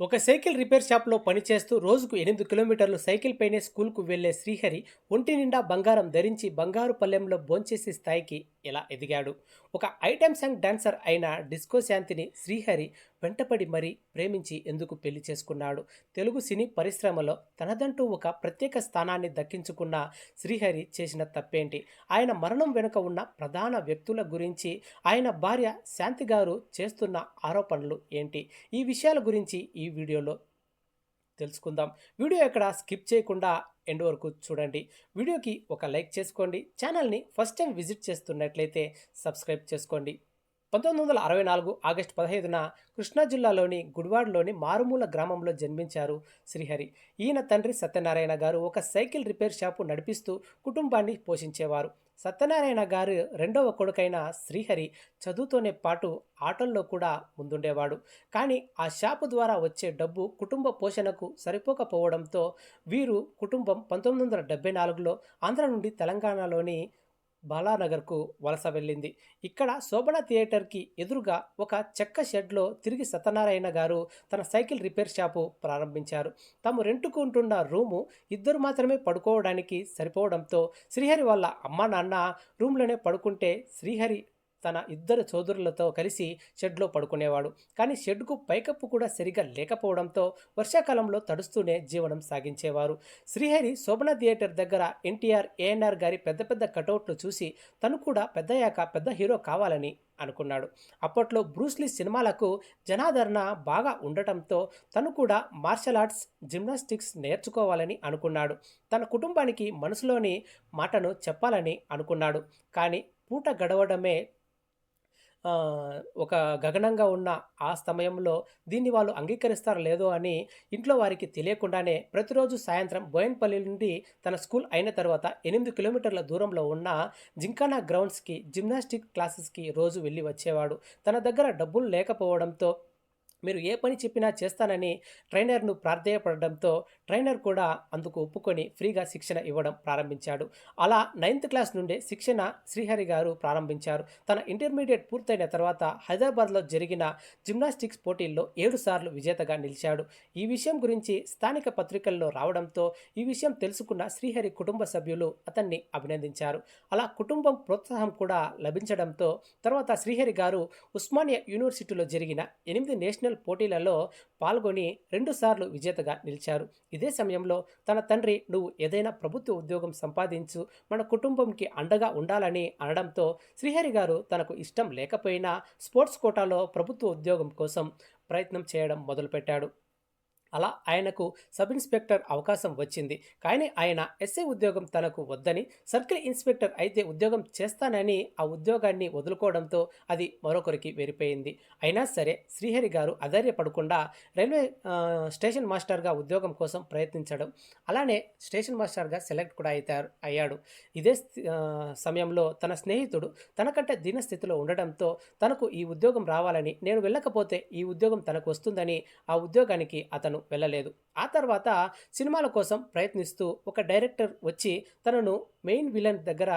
ఒక cycle repair షాప్లో పనిచేస్తూ రోజుకు ఎనిమిది కిలోమీటర్లు సైకిల్ పైనే స్కూల్కు వెళ్ళే శ్రీహరి ఒంటి నిండా బంగారం ధరించి బంగారు పల్లెంలో భోంచేసే స్థాయికి ఎలా ఎదిగాడు. ఒక ఐటమ్ సాంగ్ డాన్సర్ అయిన డిస్కో శాంతిని శ్రీహరి వెంటపడి మరీ ప్రేమించి ఎందుకు పెళ్ళి చేసుకున్నాడు. తెలుగు సినీ పరిశ్రమలో తనదంటూ ఒక ప్రత్యేక స్థానాన్ని దక్కించుకున్న శ్రీహరి చేసిన తప్పేంటి? ఆయన మరణం వెనుక ఉన్న ప్రధాన వ్యక్తుల గురించి ఆయన భార్య శాంతి గారు చేస్తున్న ఆరోపణలు ఏంటి? ఈ విషయాల గురించి ఈ వీడియోలో తెలుసుకుందాం. వీడియో ఎక్కడ స్కిప్ చేయకుండా ఎండ్ వరకు చూడండి. వీడియోకి ఒక లైక్ చేసుకోండి. ఛానల్ని ఫస్ట్ టైం విజిట్ చేస్తున్నట్లయితే సబ్స్క్రైబ్ చేసుకోండి. పంతొమ్మిది వందల అరవై నాలుగు ఆగస్టు పదహైదున కృష్ణా జిల్లాలోని గుడివాడలోని మారుమూల గ్రామంలో జన్మించారు శ్రీహరి. ఈయన తండ్రి సత్యనారాయణ గారు ఒక సైకిల్ రిపేర్ షాపు నడిపిస్తూ కుటుంబాన్ని పోషించేవారు. సత్యనారాయణ గారు రెండవ కొడుకైన శ్రీహరి చదువుతోనే పాటు ఆటల్లో కూడా ముందుండేవాడు. కానీ ఆ షాపు ద్వారా వచ్చే డబ్బు కుటుంబ పోషణకు సరిపోకపోవడంతో వీరు కుటుంబం పంతొమ్మిది వందల డెబ్బై నాలుగులో ఆంధ్ర నుండి తెలంగాణలోని బాలానగర్కు వలస వెళ్ళింది. ఇక్కడ శోభన థియేటర్కి ఎదురుగా ఒక చెక్క షెడ్లో తిరిగి సత్యనారాయణ గారు తన సైకిల్ రిపేర్ షాపు ప్రారంభించారు. తాము రెంటుకుంటున్న రూము ఇద్దరు మాత్రమే పడుకోవడానికి సరిపోవడంతో శ్రీహరి వాళ్ళ అమ్మ నాన్న రూమ్లోనే పడుకుంటే శ్రీహరి తన ఇద్దరు సోదరులతో కలిసి షెడ్లో పడుకునేవాడు. కానీ షెడ్కు పైకప్పు కూడా సరిగా లేకపోవడంతో వర్షాకాలంలో తడుస్తూనే జీవనం సాగించేవారు. శ్రీహరి శోభన థియేటర్ దగ్గర ఎన్టీఆర్ ఏఎన్ఆర్ గారి పెద్ద పెద్ద కటౌట్లు చూసి తను కూడా పెద్దయ్యాక పెద్ద హీరో కావాలని అనుకున్నాడు. అప్పట్లో బ్రూస్లీ సినిమాలకు జనాదరణ బాగా ఉండటంతో తను కూడా మార్షల్ ఆర్ట్స్ జిమ్నాస్టిక్స్ నేర్చుకోవాలని అనుకున్నాడు. తన కుటుంబానికి మనసులోని మాటను చెప్పాలని అనుకున్నాడు. కానీ పూట గడవడమే ఒక గగనంగా ఉన్న ఆ సమయంలో దీన్ని వాళ్ళు అంగీకరిస్తారో లేదో అని ఇంట్లో వారికి తెలియకుండానే ప్రతిరోజు సాయంత్రం బోయన్పల్లి నుండి తన స్కూల్ అయిన తర్వాత ఎనిమిది కిలోమీటర్ల దూరంలో ఉన్న జింకానా గ్రౌండ్స్కి జిమ్నాస్టిక్ క్లాసెస్కి రోజు వెళ్ళి వచ్చేవాడు. తన దగ్గర డబ్బులు లేకపోవడంతో మీరు ఏ పని చెప్పినా చేస్తానని ట్రైనర్ను ప్రార్థేయపడడంతో ట్రైనర్ కూడా అందుకు ఒప్పుకొని ఫ్రీగా శిక్షణ ఇవ్వడం ప్రారంభించాడు. అలా నైన్త్ క్లాస్ నుండే శిక్షణ శ్రీహరి గారు ప్రారంభించారు. తన ఇంటర్మీడియట్ పూర్తయిన తర్వాత హైదరాబాద్లో జరిగిన జిమ్నాస్టిక్స్ పోటీల్లో ఏడు సార్లు విజేతగా నిలిచాడు. ఈ విషయం గురించి స్థానిక పత్రికల్లో రావడంతో ఈ విషయం తెలుసుకున్న శ్రీహరి కుటుంబ సభ్యులు అతన్ని అభినందించారు. అలా కుటుంబం ప్రోత్సాహం కూడా లభించడంతో తర్వాత శ్రీహరి గారు ఉస్మానియా యూనివర్సిటీలో జరిగిన ఎనిమిది నేషనల్ పోటీలలో పాల్గొని రెండుసార్లు విజేతగా నిలిచారు. ఇదే సమయంలో తన తండ్రి నువ్వు ఏదైనా ప్రభుత్వ ఉద్యోగం సంపాదించు మన కుటుంబంకి అండగా ఉండాలని అనడంతో శ్రీహరి గారు తనకు ఇష్టం లేకపోయినా స్పోర్ట్స్ కోటాలో ప్రభుత్వ ఉద్యోగం కోసం ప్రయత్నం చేయడం మొదలుపెట్టాడు. అలా ఆయనకు సబ్ ఇన్స్పెక్టర్ అవకాశం వచ్చింది. కానీ ఆయన ఎస్ఐ ఉద్యోగం తనకు వద్దని సర్కిల్ ఇన్స్పెక్టర్ అయితే ఉద్యోగం చేస్తానని ఆ ఉద్యోగాన్ని వదులుకోవడంతో అది మరొకరికి వెరిపోయింది. అయినా సరే శ్రీహరి గారు అధైర్యపడకుండా రైల్వే స్టేషన్ మాస్టర్గా ఉద్యోగం కోసం ప్రయత్నించడం అలానే స్టేషన్ మాస్టర్గా సెలెక్ట్ కూడా అవుతారు అయ్యాడు. ఇదే స్థి- సమయంలో తన స్నేహితుడు తనకంటే దీనస్థితిలో ఉండడంతో తనకు ఈ ఉద్యోగం రావాలని నేను వెళ్ళకపోతే ఈ ఉద్యోగం తనకు వస్తుందని ఆ ఉద్యోగానికి అతను వెళ్ళలేదు. ఆ తర్వాత సినిమాల కోసం ప్రయత్నిస్తూ ఒక డైరెక్టర్ వచ్చి తనను మెయిన్ విలన్ దగ్గర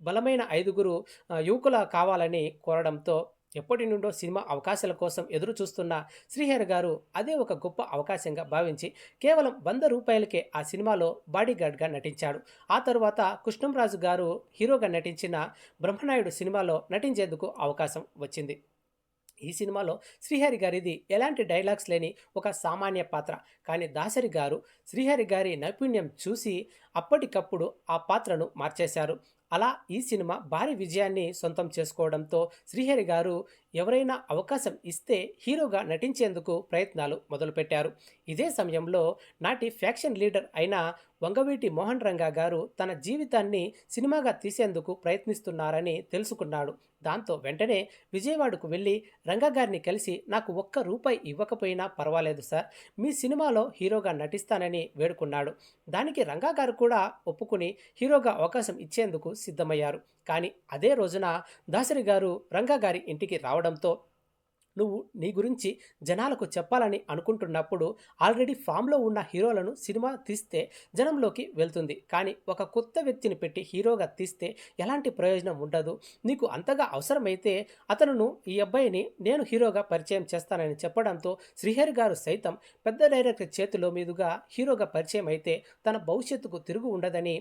బలమైన ఐదుగురు యువకుల కావాలని కోరడంతో ఎప్పటి నుండో సినిమా అవకాశాల కోసం ఎదురు చూస్తున్న శ్రీహరి గారు అదే ఒక గొప్ప అవకాశంగా భావించి కేవలం వంద రూపాయలకే ఆ సినిమాలో బాడీగార్డ్గా నటించాడు. ఆ తర్వాత కృష్ణంరాజు గారు హీరోగా నటించిన బ్రహ్మనాయుడు సినిమాలో నటించేందుకు అవకాశం వచ్చింది. ఈ సినిమాలో శ్రీహరి గారిది ఎలాంటి డైలాగ్స్ లేని ఒక సామాన్య పాత్ర. కానీ దాసరి గారు శ్రీహరి గారి నైపుణ్యం చూసి అప్పటికప్పుడు ఆ పాత్రను మార్చేశారు. అలా ఈ సినిమా భారీ విజయాన్ని సొంతం చేసుకోవడంతో శ్రీహరి గారు ఎవరైనా అవకాశం ఇస్తే హీరోగా నటించేందుకు ప్రయత్నాలు మొదలుపెట్టారు. ఇదే సమయంలో నాటి ఫ్యాక్షన్ లీడర్ అయిన వంగవీటి మోహన్ రంగా గారు తన జీవితాన్ని సినిమాగా తీసేందుకు ప్రయత్నిస్తున్నారని తెలుసుకున్నాడు. దాంతో వెంటనే విజయవాడకు వెళ్ళి రంగా గారిని కలిసి నాకు ఒక్క రూపాయి ఇవ్వకపోయినా పర్వాలేదు సార్. మీ సినిమాలో హీరోగా నటిస్తానని వేడుకున్నాడు. దానికి రంగా గారు కూడా కూడా ఒప్పుకుని హీరోగా అవకాశం ఇచ్చేందుకు సిద్ధమయ్యారు. కానీ అదే రోజున దాసరి గారు రంగా గారి ఇంటికి రావడంతో నువ్వు నీ గురించి జనాలకు చెప్పాలని అనుకుంటున్నప్పుడు ఆల్రెడీ ఫామ్లో ఉన్న హీరోలను సినిమా తీస్తే జనంలోకి వెళ్తుంది. కానీ ఒక కొత్త వ్యక్తిని పెట్టి హీరోగా తీస్తే ఎలాంటి ప్రయోజనం ఉండదు. నీకు అంతగా అవసరమైతే అతను ఈ అబ్బాయిని నేను హీరోగా పరిచయం చేస్తానని చెప్పడంతో శ్రీహరి గారు సైతం పెద్ద డైరెక్టర్ చేతిలో మీదుగా హీరోగా పరిచయం అయితే తన భవిష్యత్తుకు తిరుగు ఉండదని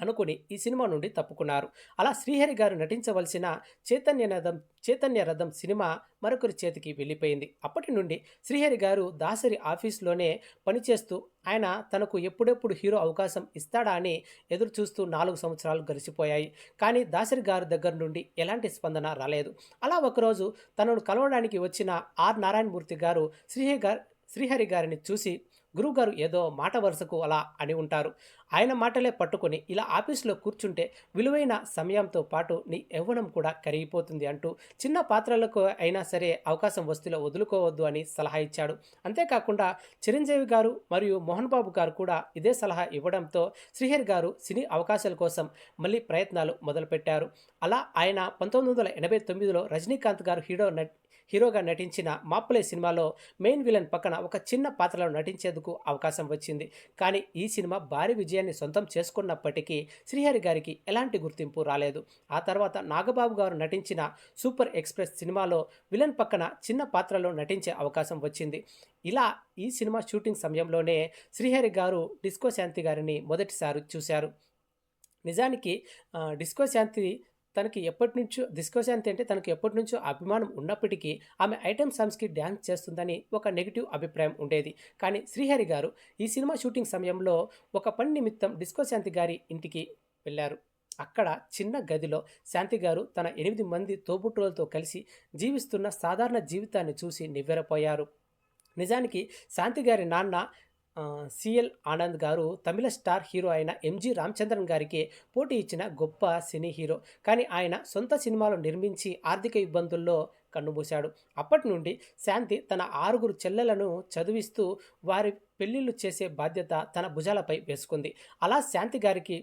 అనుకుని ఈ సినిమా నుండి తప్పుకున్నారు. అలా శ్రీహరి గారు నటించవలసిన చైతన్య రథం చైతన్య రథం సినిమా మరొకరి చేతికి వెళ్ళిపోయింది. అప్పటి నుండి శ్రీహరి గారు దాసరి ఆఫీస్లోనే పనిచేస్తూ ఆయన తనకు ఎప్పుడెప్పుడు హీరో అవకాశం ఇస్తాడా అని ఎదురు చూస్తూ నాలుగు సంవత్సరాలు గడిచిపోయాయి. కానీ దాసరి గారి దగ్గర నుండి ఎలాంటి స్పందన రాలేదు. అలా ఒకరోజు తనను కలవడానికి వచ్చిన ఆర్ నారాయణమూర్తి గారు శ్రీహరి గారు శ్రీహరి గారిని చూసి గురువుగారు ఏదో మాట వరుసకు అలా అని ఉంటారు. ఆయన మాటలే పట్టుకొని ఇలా ఆఫీసులో కూర్చుంటే విలువైన సమయంతో పాటు నీ యవ్వనం కూడా కరిగిపోతుంది అంటూ చిన్న పాత్రలకు అయినా సరే అవకాశం వస్తులో వదులుకోవద్దు అని సలహా ఇచ్చాడు. అంతేకాకుండా చిరంజీవి గారు మరియు మోహన్ బాబు గారు కూడా ఇదే సలహా ఇవ్వడంతో శ్రీహరి గారు సినీ అవకాశాల కోసం మళ్ళీ ప్రయత్నాలు మొదలుపెట్టారు. అలా ఆయన పంతొమ్మిది వందల ఎనభై తొమ్మిదిలో రజనీకాంత్ గారు హీరో నట్ హీరోగా నటించిన మాపులే సినిమాలో మెయిన్ విలన్ పక్కన ఒక చిన్న పాత్రలో నటించేందుకు అవకాశం వచ్చింది. కానీ ఈ సినిమా భారీ విజయాన్ని సొంతం చేసుకున్నప్పటికీ శ్రీహరి గారికి ఎలాంటి గుర్తింపు రాలేదు. ఆ తర్వాత నాగబాబు గారు నటించిన సూపర్ ఎక్స్ప్రెస్ సినిమాలో విలన్ పక్కన చిన్న పాత్రలో నటించే అవకాశం వచ్చింది. ఇలా ఈ సినిమా షూటింగ్ సమయంలోనే శ్రీహరి గారు డిస్కో శాంతి గారిని మొదటిసారి చూశారు. నిజానికి డిస్కో శాంతి తనకి ఎప్పటి నుంచో డిస్కో శాంతి అంటే తనకు ఎప్పటి నుంచో అభిమానం ఉన్నప్పటికీ ఆమె ఐటమ్ సాంగ్స్కి డ్యాన్స్ చేస్తుందని ఒక నెగిటివ్ అభిప్రాయం ఉండేది. కానీ శ్రీహరి గారు ఈ సినిమా షూటింగ్ సమయంలో ఒక పని నిమిత్తం డిస్కో శాంతి గారి ఇంటికి వెళ్ళారు. అక్కడ చిన్న గదిలో శాంతి గారు తన ఎనిమిది మంది తోబుట్టులతో కలిసి జీవిస్తున్న సాధారణ జీవితాన్ని చూసి నివ్వెరపోయారు. నిజానికి శాంతి గారి నాన్న సిఎల్ ఆనంద్ గారు తమిళ స్టార్ హీరో అయిన ఎంజి రామచంద్రన్ గారికి పోటీ ఇచ్చిన గొప్ప సినీ హీరో. కానీ ఆయన సొంత సినిమాలు నిర్మించి ఆర్థిక ఇబ్బందుల్లో కన్నుమూశాడు. అప్పటి నుండి శాంతి తన ఆరుగురు చెల్లెలను చదివిస్తూ వారి పెళ్ళిళ్ళు చేసే బాధ్యత తన భుజాలపై వేసుకుంది. అలా శాంతి గారికి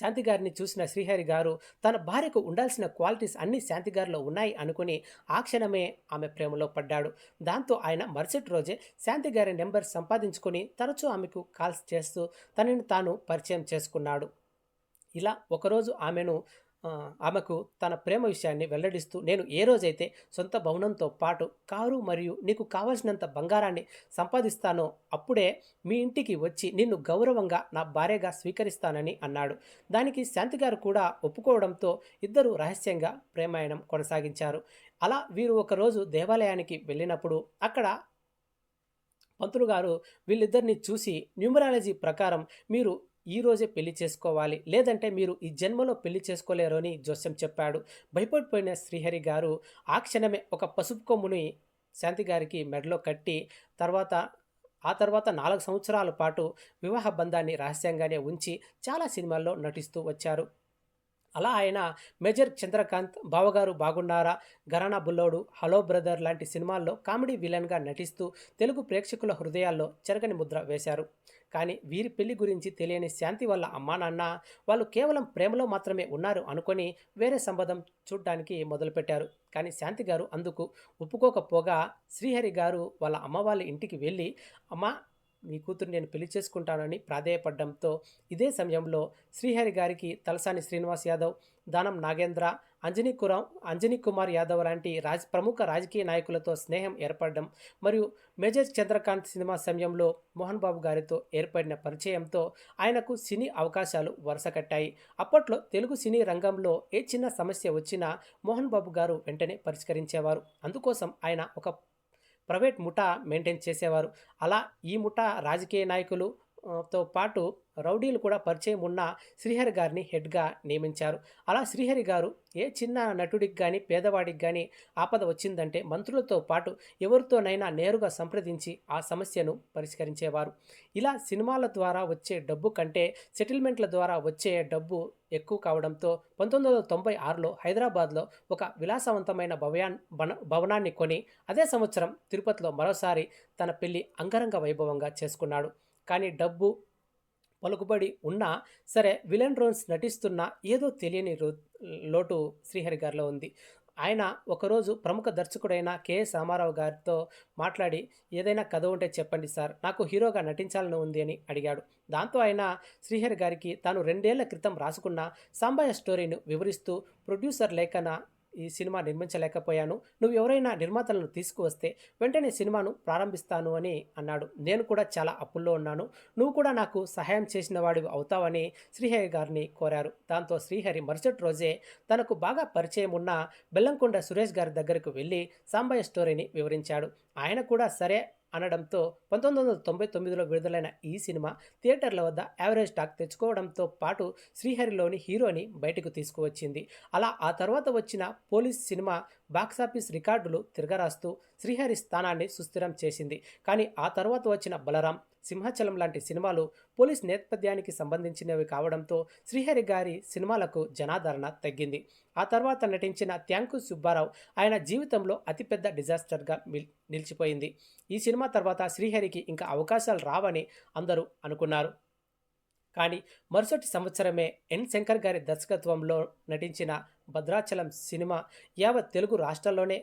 శాంతి గారిని చూసిన శ్రీహరి గారు తన భార్యకు ఉండాల్సిన క్వాలిటీస్ అన్నీ శాంతి గారిలో ఉన్నాయి అనుకుని ఆ క్షణమే ఆమె ప్రేమలో పడ్డాడు. దాంతో ఆయన మరుసటి రోజే శాంతి గారి నెంబర్ సంపాదించుకొని తరచూ ఆమెకు కాల్స్ చేస్తూ తనని తాను పరిచయం చేసుకున్నాడు. ఇలా ఒకరోజు ఆమెను ఆమెకు తన ప్రేమ విషయాన్ని వెల్లడిస్తూ నేను ఏ రోజైతే సొంత భవనంతో పాటు కారు మరియు నీకు కావలసినంత బంగారాన్ని సంపాదిస్తానో అప్పుడే మీ ఇంటికి వచ్చి నిన్ను గౌరవంగా నా భార్యగా స్వీకరిస్తానని అన్నాడు. దానికి శాంతి గారు కూడా ఒప్పుకోవడంతో ఇద్దరు రహస్యంగా ప్రేమాయణం కొనసాగించారు. అలా వీరు ఒకరోజు దేవాలయానికి వెళ్ళినప్పుడు అక్కడ పంతులు గారు వీళ్ళిద్దరిని చూసి న్యూమరాలజీ ప్రకారం మీరు ఈ రోజే పెళ్ళి చేసుకోవాలి. లేదంటే మీరు ఈ జన్మలో పెళ్ళి చేసుకోలేరు అని జోస్యం చెప్పాడు. భయపడిపోయిన శ్రీహరి గారు ఆ క్షణమే ఒక పసుపు కొమ్ముని శాంతి గారికి మెడలో కట్టి తర్వాత ఆ తర్వాత నాలుగు సంవత్సరాల పాటు వివాహ బంధాన్ని రహస్యంగానే ఉంచి చాలా సినిమాల్లో నటిస్తూ వచ్చారు. అలా ఆయన మేజర్ చంద్రకాంత్ బావగారు బాగున్నారా? గరానా బుల్లోడు హలో బ్రదర్ లాంటి సినిమాల్లో కామెడీ విలన్గా నటిస్తూ తెలుగు ప్రేక్షకుల హృదయాల్లో చెరగని ముద్ర వేశారు. కానీ వీరి పెళ్ళి గురించి తెలియని శాంతి వల్ల అమ్మా నాన్న వాళ్ళు కేవలం ప్రేమలో మాత్రమే ఉన్నారు అనుకొని వేరే సంబంధం చూడడానికి మొదలుపెట్టారు. కానీ శాంతి గారు అందుకు ఒప్పుకోకపోగా శ్రీహరి గారు వాళ్ళ అమ్మ వాళ్ళ ఇంటికి వెళ్ళి అమ్మ మీ కూతురు నేను పెళ్ళి చేసుకుంటానని ప్రాధేయపడడంతో ఇదే సమయంలో శ్రీహరి గారికి తలసాని శ్రీనివాస్ యాదవ్ దానం నాగేంద్ర అంజనీ కురాం అంజనీ కుమార్ యాదవ్ లాంటి రాజ్ ప్రముఖ రాజకీయ నాయకులతో స్నేహం ఏర్పడడం మరియు మేజర్ చంద్రకాంత్ సినిమా సమయంలో మోహన్ బాబు గారితో ఏర్పడిన పరిచయంతో ఆయనకు సినీ అవకాశాలు వరుస కట్టాయి. అప్పట్లో తెలుగు సినీ రంగంలో ఏ చిన్న సమస్య వచ్చినా మోహన్ బాబు గారు వెంటనే పరిష్కరించేవారు. అందుకోసం ఆయన ఒక ప్రైవేట్ ముఠా మెయింటైన్ చేసేవారు. అలా ఈ ముఠా రాజకీయ నాయకులు తో పాటు రౌడీలు కూడా పరిచయం ఉన్న శ్రీహరి గారిని హెడ్గా నియమించారు. అలా శ్రీహరి గారు ఏ చిన్న నటుడికి కానీ పేదవాడికి కానీ ఆపద వచ్చిందంటే మంత్రులతో పాటు ఎవరితోనైనా నేరుగా సంప్రదించి ఆ సమస్యను పరిష్కరించేవారు. ఇలా సినిమాల ద్వారా వచ్చే డబ్బు కంటే సెటిల్మెంట్ల ద్వారా వచ్చే డబ్బు ఎక్కువ కావడంతో పంతొమ్మిది వందల తొంభై ఆరులో హైదరాబాద్లో ఒక విలాసవంతమైన భవయాన్ బన భవనాన్ని కొని అదే సంవత్సరం తిరుపతిలో మరోసారి తన పెళ్ళి అంగరంగ వైభవంగా చేసుకున్నాడు. కానీ డబ్బు పలుకుబడి ఉన్నా సరే విలన్ రోల్స్ నటిస్తున్న ఏదో తెలియని రో లోటు శ్రీహరి గారిలో ఉంది. ఆయన ఒకరోజు ప్రముఖ దర్శకుడైన కెఎస్ రామారావు గారితో మాట్లాడి ఏదైనా కథ ఉంటే చెప్పండి సార్ నాకు హీరోగా నటించాలని ఉంది అని అడిగాడు. దాంతో ఆయన శ్రీహరి గారికి తాను రెండేళ్ళ క్రితం రాసుకున్న సాంబయ్య స్టోరీని వివరిస్తూ ప్రొడ్యూసర్ లేఖన ఈ సినిమా నిర్మించలేకపోయాను. నువ్వు ఎవరైనా నిర్మాతలను తీసుకువస్తే వెంటనే సినిమాను ప్రారంభిస్తాను అని అన్నాడు. నేను కూడా చాలా అప్పుల్లో ఉన్నాను. నువ్వు కూడా నాకు సహాయం చేసిన వాడివి అవుతావని శ్రీహరి గారిని కోరారు. దాంతో శ్రీహరి మరుసటి రోజే తనకు బాగా పరిచయం ఉన్న బెల్లంకొండ సురేష్ గారి దగ్గరకు వెళ్ళి సాంబయ్య స్టోరీని వివరించాడు. ఆయన కూడా సరే అనడంతో పంతొమ్మిది వందల తొంభై తొమ్మిదిలో విడుదలైన ఈ సినిమా థియేటర్ల వద్ద యావరేజ్ టాక్ తెచ్చుకోవడంతో పాటు శ్రీహరిలోని హీరోని బయటకు తీసుకువచ్చింది. అలా ఆ తర్వాత వచ్చిన పోలీస్ సినిమా బాక్సాఫీస్ రికార్డులు తిరగరాస్తూ శ్రీహరి స్థానాన్ని సుస్థిరం చేసింది. కానీ ఆ తర్వాత వచ్చిన బలరాం సింహాచలం లాంటి సినిమాలు పోలీస్ నేపథ్యానికి సంబంధించినవి కావడంతో శ్రీహరి గారి సినిమాలకు జనాదరణ తగ్గింది. ఆ తర్వాత నటించిన త్యాంకు సుబ్బారావు ఆయన జీవితంలో అతిపెద్ద డిజాస్టర్గా నిలిచిపోయింది. ఈ సినిమా తర్వాత శ్రీహరికి ఇంకా అవకాశాలు రావని అందరూ అనుకున్నారు. కానీ మరుసటి సంవత్సరమే ఎన్ శంకర్ గారి దర్శకత్వంలో నటించిన భద్రాచలం సినిమా యావత్ తెలుగు రాష్ట్రాల్లోనే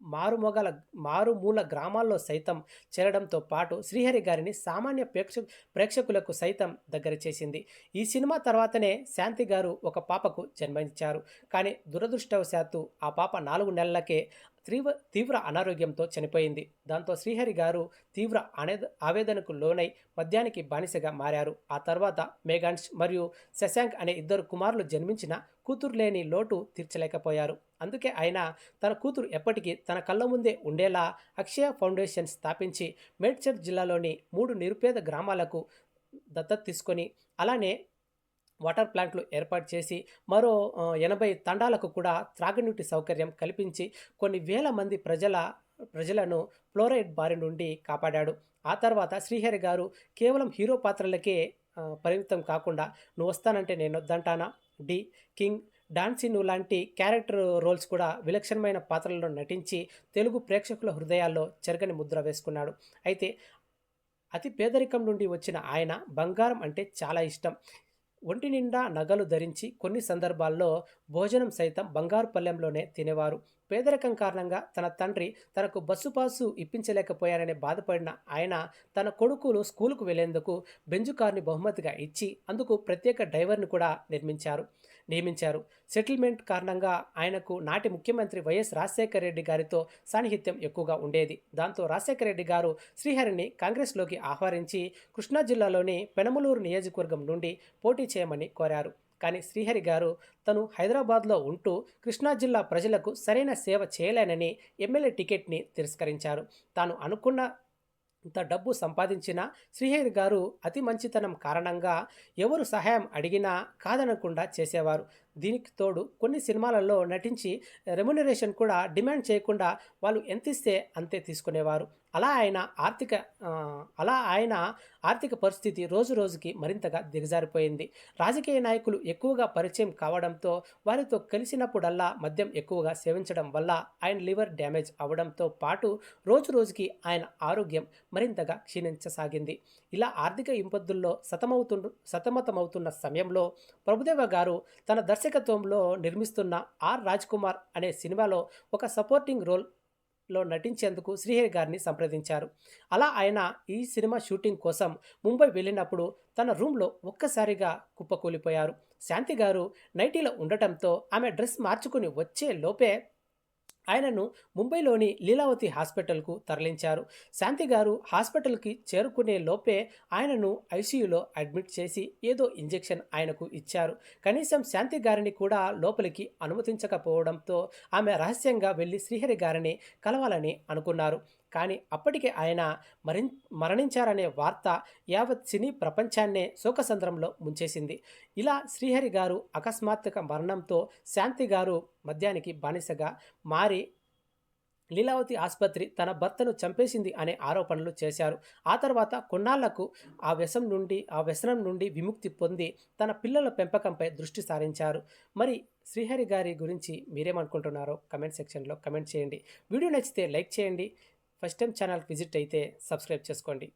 మారుమొగల మారుమూల గ్రామాల్లో సైతం చేరడంతో పాటు శ్రీహరి గారిని సామాన్య ప్రేక్ష ప్రేక్షకులకు సైతం దగ్గర చేసింది. ఈ సినిమా తర్వాతనే శాంతి గారు ఒక పాపకు జన్మనిచ్చారు. కానీ దురదృష్టవశాత్తు ఆ పాప నాలుగు నెలలకే తీవ్ర తీవ్ర అనారోగ్యంతో చనిపోయింది. దాంతో శ్రీహరి గారు తీవ్ర అనేద ఆవేదనకు లోనై మద్యానికి బానిసగా మారారు. ఆ తర్వాత మేఘాన్స్ మరియు శశాంక్ అనే ఇద్దరు కుమారులు జన్మించిన కూతురు లేని లోటు తీర్చలేకపోయారు. అందుకే ఆయన తన కూతురు ఎప్పటికీ తన కళ్ళ ముందే ఉండేలా అక్షయ ఫౌండేషన్ స్థాపించి మేడ్చల్ జిల్లాలోని మూడు నిరుపేద గ్రామాలకు దత్తత తీసుకొని అలానే వాటర్ ప్లాంట్లు ఏర్పాటు చేసి మరో ఎనభై తండాలకు కూడా త్రాగునీటి సౌకర్యం కల్పించి కొన్ని వేల మంది ప్రజల ప్రజలను ఫ్లోరైడ్ బారి నుండి కాపాడాడు. ఆ తర్వాత శ్రీహరి గారు కేవలం హీరో పాత్రలకే పరిమితం కాకుండా నువ్వు వస్తానంటే నేను వద్దంటానా? డి. కింగ్ డాన్సిను లాంటి క్యారెక్టర్ రోల్స్ కూడా విలక్షణమైన పాత్రల్లో నటించి తెలుగు ప్రేక్షకుల హృదయాల్లో చెరగని ముద్ర వేసుకున్నాడు. అయితే అతి పేదరికం నుండి వచ్చిన ఆయన బంగారం అంటే చాలా ఇష్టం. ఒంటి నిండా నగలు ధరించి కొన్ని సందర్భాల్లో భోజనం సైతం బంగారు పల్లెంలోనే తినేవారు. పేదరికం కారణంగా తన తండ్రి తనకు బస్సు పాసు ఇప్పించలేకపోయారని బాధపడిన ఆయన తన కొడుకులు స్కూలుకు వెళ్ళేందుకు బెంజు కార్ని బహుమతిగా ఇచ్చి అందుకు ప్రత్యేక డ్రైవర్ని కూడా నిర్మించారు. నియమించారు. సెటిల్మెంట్ కారణంగా ఆయనకు నాటి ముఖ్యమంత్రి వైఎస్ రాజశేఖర రెడ్డి గారితో సాన్నిహిత్యం ఎక్కువగా ఉండేది. దాంతో రాజశేఖర రెడ్డి గారు శ్రీహరిని కాంగ్రెస్లోకి ఆహ్వానించి కృష్ణా జిల్లాలోని పెనమలూరు నియోజకవర్గం నుండి పోటీ చేయమని కోరారు. కానీ శ్రీహరి గారు తను హైదరాబాద్లో ఉంటూ కృష్ణా జిల్లా ప్రజలకు సరైన సేవ చేయలేనని ఎమ్మెల్యే టికెట్ని తిరస్కరించారు. తాను అనుకున్న ఇంత డబ్బు సంపాదించిన శ్రీహరి గారు అతి మంచితనం కారణంగా ఎవరు సహాయం అడిగినా కాదనకుండా చేసేవారు. దీనికి తోడు కొన్ని సినిమాలలో నటించి రెమ్యునరేషన్ కూడా డిమాండ్ చేయకుండా వాళ్ళు ఎంత ఇస్తే అంతే తీసుకునేవారు. అలా ఆయన ఆర్థిక అలా ఆయన ఆర్థిక పరిస్థితి రోజు రోజుకి మరింతగా దిగజారిపోయింది. రాజకీయ నాయకులు ఎక్కువగా పరిచయం కావడంతో వారితో కలిసినప్పుడల్లా మద్యం ఎక్కువగా సేవించడం వల్ల ఆయన లివర్ డ్యామేజ్ అవడంతో పాటు రోజు రోజుకి ఆయన ఆరోగ్యం మరింతగా క్షీణించసాగింది. ఇలా ఆర్థిక ఇంపత్తుల్లో సతమవుతు సతమతమవుతున్న సమయంలో ప్రభుదేవ గారు తన దర్శకత్వంలో నిర్మిస్తున్న ఆర్ రాజ్ కుమార్ అనే సినిమాలో ఒక సపోర్టింగ్ రోల్ లో నటించేందుకు శ్రీహరి గారిని సంప్రదించారు. అలా ఆయన ఈ సినిమా షూటింగ్ కోసం ముంబై వెళ్ళినప్పుడు తన రూమ్లో ఒక్కసారిగా కుప్పకూలిపోయారు. శాంతి గారు నైటీలో ఉండటంతో ఆమె డ్రెస్ మార్చుకుని వచ్చే లోపే ఆయనను ముంబైలోని లీలావతి హాస్పిటల్కు తరలించారు. శాంతి గారు హాస్పిటల్కి చేరుకునే లోపే ఆయనను ఐసీయూలో అడ్మిట్ చేసి ఏదో ఇంజెక్షన్ ఆయనకు ఇచ్చారు. కనీసం శాంతి గారిని కూడా లోపలికి అనుమతించకపోవడంతో ఆమె రహస్యంగా వెళ్ళి శ్రీహరి గారిని కలవాలని అనుకున్నారు. కానీ అప్పటికే ఆయన మరిం మరణించారనే వార్త యావత్ సినీ ప్రపంచాన్నే శోకసంద్రంలో ముంచేసింది. ఇలా శ్రీహరి గారు అకస్మాత్తుగా మరణంతో శాంతి గారు మద్యానికి బానిసగా మారి లీలావతి ఆసుపత్రి తన భర్తను చంపేసింది అనే ఆరోపణలు చేశారు. ఆ తర్వాత కొన్నాళ్ళకు ఆ వ్యసం నుండి ఆ వ్యసనం నుండి విముక్తి పొంది తన పిల్లల పెంపకంపై దృష్టి సారించారు. మరి శ్రీహరి గారి గురించి మీరేమనుకుంటున్నారో కమెంట్ సెక్షన్లో కమెంట్ చేయండి. వీడియో నచ్చితే లైక్ చేయండి. ఫస్ట్ టైం ఛానల్కి విజిట్ అయితే సబ్స్క్రైబ్ చేసుకోండి.